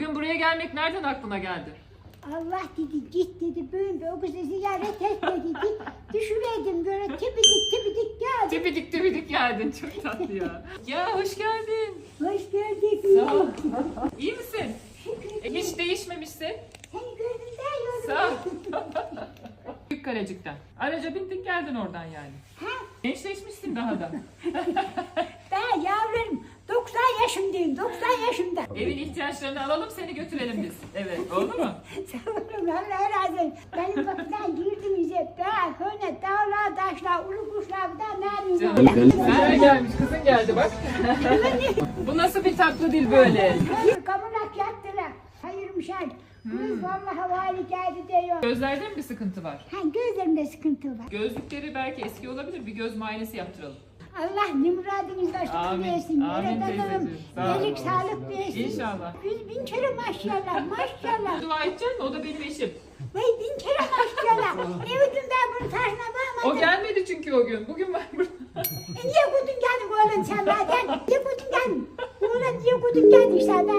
Bugün buraya gelmek nereden aklına geldi? Allah dedi git dedi böyle o kızı ziyaret et dedi. Git, Düşüverdim böyle tipidik tipidik geldi. Tipidik tipidik geldin. Çok tatlı ya. Ya hoş geldin. Hoş geldik. Sağ ol. İyi misin? E, hiç değişmemişsin. Seni gördüm de Sağ ol. yolum. Büyük Kalecik'ten. Araca bindik geldin oradan yani. Ha, Gençleşmişsin daha da. ben yavrum 90 yaşındayım 90 yaşında. Evin ihtiyaçlarını alalım seni götürelim biz. Evet oldu mu? Sağ olun Allah razı olsun. Benim bakımdan girdim iyice. Ben böyle dağlar taşlar ulu kuşlar da ne Canım. bileyim. Merve gelmiş kızın geldi bak. Bu nasıl bir tatlı dil böyle? Kamunak yattılar. Hayırmışlar. Kız vallahi vali geldi diyor. Gözlerde mi bir sıkıntı var? Ha gözlerimde sıkıntı var. Gözlükleri belki eski olabilir. Bir göz muayenesi yaptıralım. Allah başlıklı Amin, versin. amin teyzeciğim, sağ ol. Sağlık versin. İnşallah. Yüz bin kere maşallah maşallah. Dua edeceksin mi? O da benim eşim. Vay bin kere maşallah. ne ödüm ben bunun taşına O bakmadım. gelmedi çünkü o gün. Bugün var burada. E niye kudun geldin oğlum sen zaten? Niye kudun geldin? Oğlum niye kudun geldin sen de?